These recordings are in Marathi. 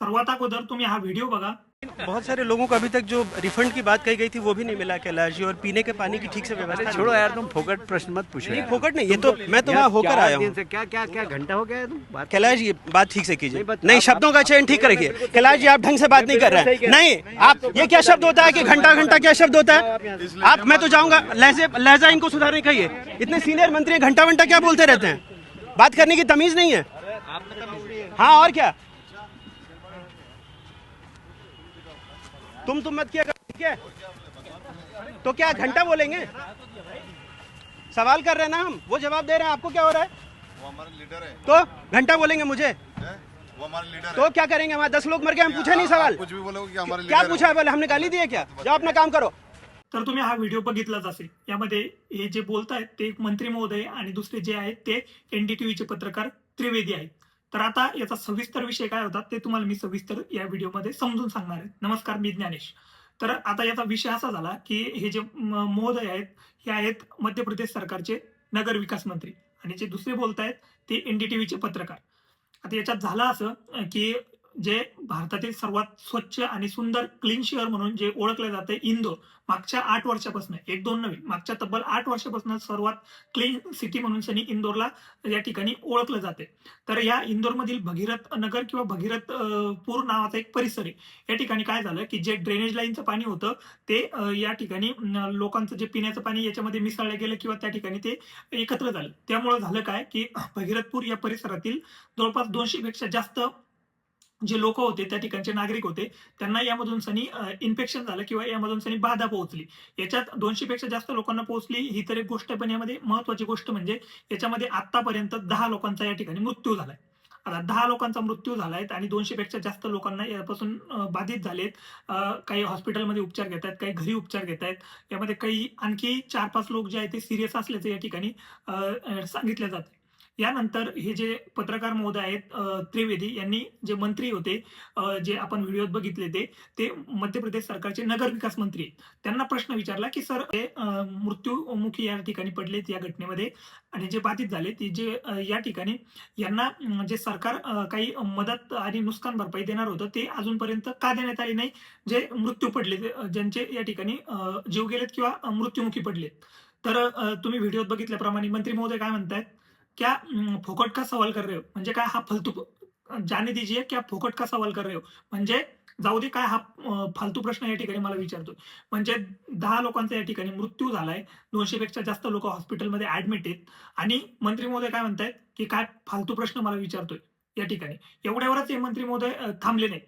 सर्वात अगोदर तुम्ही हा व्हिडिओ बघा बहुत सारे लोगों को अभी तक जो रिफंड की बात कही गई थी वो भी नहीं मिला कैलाश जी और पीने के पानी की ठीक से व्यवस्था छोड़ो यार तुम फोकट प्रश्न मत पूछो नहीं फोकट नहीं ये तो मैं तो वहाँ होकर आया हूँ। क्या क्या क्या घंटा हो गया है तुम? बात कैलाश जी बात ठीक से कीजिए। नहीं, शब्दों का चयन ठीक रखिए कैलाश जी आप ढंग से बात नहीं कर रहे हैं। नहीं आप ये क्या शब्द होता है कि घंटा घंटा क्या शब्द होता है? आप मैं तो जाऊँगा लहजे लहजा इनको सुधारने कहिए इतने सीनियर मंत्री घंटा घंटा क्या बोलते रहते हैं? बात करने की तमीज नहीं है। हाँ और क्या? तुम तुम मत किया ठीक है? तो क्या घंटा बोलेंगे? सवाल कर रहे हैं ना हम? वो जवाब दे रहे हैं आपको क्या हो रहा है? वो हमारे लीडर है। तो घंटा बोलेंगे मुझे। वो हमारे लीडर तो क्या करेंगे हमारे दस लोग मर गए हम पूछे नहीं सवाल। कुछ भी बोलोगे कि हमारे क्या पूछा है। बोले हमने गाली दी है क्या? जाओ अपना काम करो। तर तुम्ही हा व्हिडिओ बघितलाच असेल. यामध्ये हे जे बोलतायत ते एक मंत्री महोदय आणि दुसरे जे आहेत ते एनडीटीव्हीचे पत्रकार त्रिवेदी आहेत. तर आता याचा सविस्तर विषय काय होता ते तुम्हाला मी सविस्तर या व्हिडिओमध्ये समजून सांगणार आहे. नमस्कार मी ज्ञानेश. तर आता याचा विषय असा झाला की हे जे म- महोदय आहेत हे आहेत मध्य प्रदेश सरकारचे नगर विकास मंत्री. आणि जे दुसरे बोलत आहेत ते एनडीटीव्हीचे पत्रकार. आता याच्यात झालं असं की जे भारतातील सर्वात स्वच्छ आणि सुंदर क्लीन शहर म्हणून जे ओळखलं जातं इंदोर मागच्या आठ वर्षापासून एक दोन नवीन मागच्या तब्बल आठ वर्षापासून सर्वात क्लीन सिटी म्हणून सनी इंदोरला या ठिकाणी ओळखलं जाते. तर या इंदोरमधील भगीरथ नगर किंवा भगीरथ पूर नावाचा एक परिसर आहे. या ठिकाणी काय झालं की जे ड्रेनेज लाईनचं पाणी होतं ते या ठिकाणी लोकांचं जे पिण्याचं पाणी याच्यामध्ये मिसळलं गेलं किंवा त्या ठिकाणी ते एकत्र झालं. त्यामुळे झालं काय की भगीरथपूर या परिसरातील जवळपास दोनशे पेक्षा जास्त जे लोक होते त्या ठिकाणचे नागरिक होते त्यांना यामधून सनी इन्फेक्शन झालं किंवा यामधून सनी बाधा पोहोचली. याच्यात दोनशे पेक्षा जास्त लोकांना पोहोचली. ही तर एक गोष्ट पण यामध्ये महत्वाची गोष्ट म्हणजे याच्यामध्ये आतापर्यंत दहा लोकांचा या ठिकाणी मृत्यू झालाय. आता दहा लोकांचा मृत्यू झालाय आणि दोनशे पेक्षा जास्त लोकांना यापासून बाधित झालेत. काही हॉस्पिटलमध्ये उपचार घेत आहेत काही घरी उपचार घेत आहेत यामध्ये काही आणखी चार पाच लोक जे आहेत ते सिरियस असल्याचं या ठिकाणी सांगितलं जातं यानंतर हे जे पत्रकार महोदय आहेत त्रिवेदी यांनी जे मंत्री होते जे आपण व्हिडिओत बघितले ते ते मध्य प्रदेश सरकारचे नगर विकास मंत्री आहेत. त्यांना प्रश्न विचारला की सर हे मृत्यूमुखी या ठिकाणी पडलेत या घटनेमध्ये आणि जे बाधित झाले ते जे या ठिकाणी यांना जे सरकार काही मदत आणि नुकसान भरपाई देणार होतं ते अजूनपर्यंत का देण्यात आली नाही? जे मृत्यू पडले ज्यांचे या ठिकाणी जीव गेलेत किंवा मृत्यूमुखी मृत्युमुखी पडलेत. तर तुम्ही व्हिडिओत बघितल्याप्रमाणे मंत्री महोदय काय म्हणतायत? क्या फुकट फोकट का सवाल कर रहे हो? म्हणजे काय हा फालतू जाने दीजिए क्या फोकट का सवाल कर रहे हो? म्हणजे जाऊ दे काय हा फालतू प्रश्न या ठिकाणी मला विचारतो म्हणजे दहा लोकांचा या ठिकाणी मृत्यू झालाय दोनशे पेक्षा जास्त लोक हॉस्पिटलमध्ये ऍडमिट आहेत. आणि मंत्री महोदय काय म्हणतायत की काय फालतू प्रश्न मला विचारतोय या ठिकाणी. एवढ्यावरच हे मंत्री महोदय थांबले नाही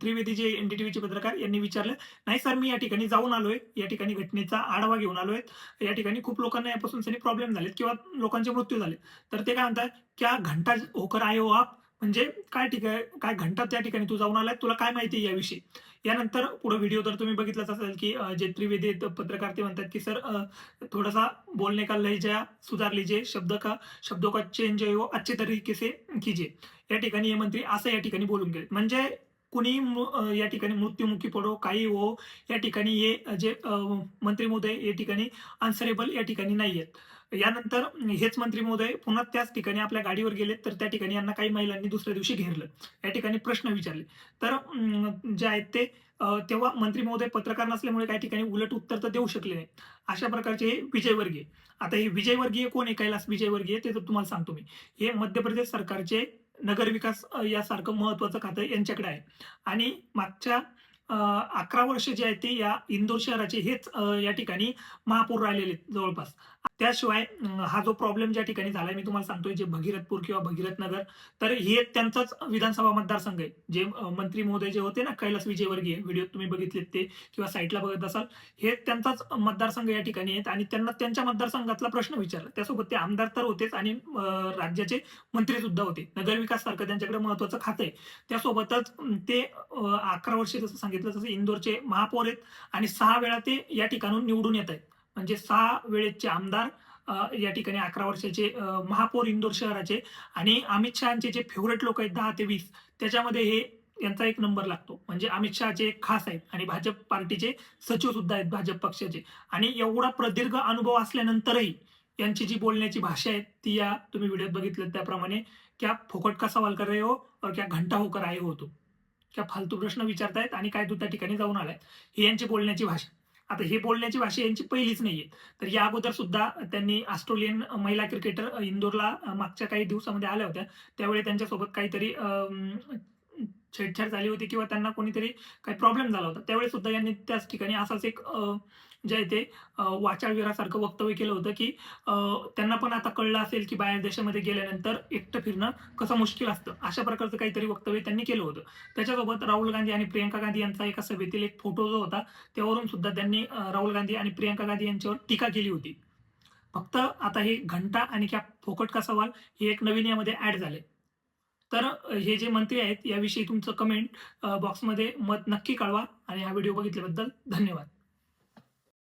त्रिवेदी जे एनडीटीव्हीचे पत्रकार यांनी विचारलं नाही सर मी या ठिकाणी जाऊन आलोय. या ठिकाणी घटनेचा आढावा घेऊन आलोय. या ठिकाणी खूप लोकांना यापासून सनी प्रॉब्लेम झालेत किंवा लोकांचे मृत्यू झाले तर ते काय म्हणतात क्या घंटा होकर आयो आप? म्हणजे काय ठिकाण काय घंटा त्या ठिकाणी तू जाऊन आलाय? तुला काय माहिती आहे याविषयी? यानंतर पुढे व्हिडिओ तर तुम्ही बघितलाच असेल की जे त्रिवेदी पत्रकार ते म्हणतात की सर थोडासा बोलणे का लहजा सुधार लीजिए शब्द का शब्दों का चेंज है अच्छे तरीके से कीजिए. या ठिकाणी हे मंत्री असं या ठिकाणी बोलून गेले म्हणजे कुणी या ठिकाणी मृत्युमुखी पडो काही हो या ठिकाणी हे जे मंत्री महोदय या ठिकाणी आन्सरेबल या ठिकाणी नाही आहेत यानंतर हेच मंत्री महोदय पुन्हा त्याच ठिकाणी आपल्या गाडीवर गेले तर त्या ठिकाणी यांना काही महिलांनी दुसऱ्या दिवशी घेरलं. या ठिकाणी प्रश्न विचारले. तर जे आहेत ते तेव्हा मंत्री महोदय पत्रकार नसल्यामुळे काही ठिकाणी उलट उत्तर तर देऊ शकले नाही अशा प्रकारचे हे विजयवर्गीय आता हे विजयवर्गीय कोण आहे? कैलास विजयवर्गीय ते तर तुम्हाला सांगतो मी. हे मध्य प्रदेश सरकारचे नगर विकास यासारखं महत्वाचं खातं यांच्याकडे आहे. आणि मागच्या अकरा वर्ष जे आहेत ते या इंदोर शहराचे हेच या ठिकाणी महापौर राहिलेले आहेत जवळपास. त्याशिवाय हा जो प्रॉब्लेम ज्या ठिकाणी झालाय मी तुम्हाला सांगतोय जे भगीरथपूर किंवा भगीरथ नगर तर हे त्यांचाच विधानसभा मतदारसंघ आहे. जे मंत्री महोदय जे होते ना कैलास विजयवर्गीय व्हिडिओ तुम्ही बघितलेत ते किंवा साईटला बघत असाल हे त्यांचाच मतदारसंघ या ठिकाणी आहेत आणि त्यांना त्यांच्या मतदारसंघातला प्रश्न विचारला. त्यासोबत ते आमदार तर होतेच आणि राज्याचे मंत्री सुद्धा होते. नगरविकास सारखं त्यांच्याकडे महत्वाचं खातं आहे. त्यासोबतच ते अकरा वर्षे जसं सांगितलं तसं इंदोरचे महापौर आहेत आणि सहा वेळा ते या ठिकाणून निवडून येत आहेत. म्हणजे सहा वेळेचे आमदार या ठिकाणी अकरा वर्षाचे महापौर इंदोर शहराचे आणि अमित शहाचे जे फेवरेट लोक आहेत दहा ते वीस त्याच्यामध्ये हे यांचा एक नंबर लागतो. म्हणजे अमित शहाचे खास आहेत आणि भाजप पार्टीचे सचिव सुद्धा आहेत भाजप पक्षाचे. आणि एवढा प्रदीर्घ अनुभव असल्यानंतरही यांची जी बोलण्याची भाषा आहे ती या तुम्ही व्हिडिओत बघितलं त्याप्रमाणे क्या फोकट का सवाल कर रहे हो और क्या घंटा होकर आए हो तो क्या फालतू प्रश्न विचारतायत आणि काय तू त्या ठिकाणी जाऊन आलाय? ही यांची बोलण्याची भाषा. आता हे बोलण्याची भाषा यांची पहिलीच नाहीये. तर या अगोदर सुद्धा त्यांनी ऑस्ट्रेलियन महिला क्रिकेटर इंदोरला मागच्या काही दिवसामध्ये आल्या होत्या. त्यावेळी त्यांच्यासोबत काहीतरी अं, छेडछाड झाली होती किंवा त्यांना कोणीतरी काही प्रॉब्लेम झाला होता. त्यावेळी सुद्धा यांनी त्याच ठिकाणी असाच एक जे आहे ते वाचाळवीरासारखं वक्तव्य केलं होतं की त्यांना पण आता कळलं असेल की बाहेर देशामध्ये गेल्यानंतर एकटं फिरणं कसं मुश्किल असतं अशा प्रकारचं काहीतरी वक्तव्य त्यांनी केलं होतं. त्याच्यासोबत राहुल गांधी आणि प्रियंका गांधी यांचा एका सभेतील एक फोटो जो होता त्यावरून सुद्धा त्यांनी राहुल गांधी आणि प्रियंका गांधी यांच्यावर टीका केली होती. फक्त आता हे घंटा आणि क्या फोकट का सवाल हे एक नवीन यामध्ये ऍड झाले. तर हे जे मंत्री आहेत याविषयी तुमचं कमेंट बॉक्समध्ये मत नक्की कळवा आणि हा व्हिडिओ बघितल्याबद्दल धन्यवाद.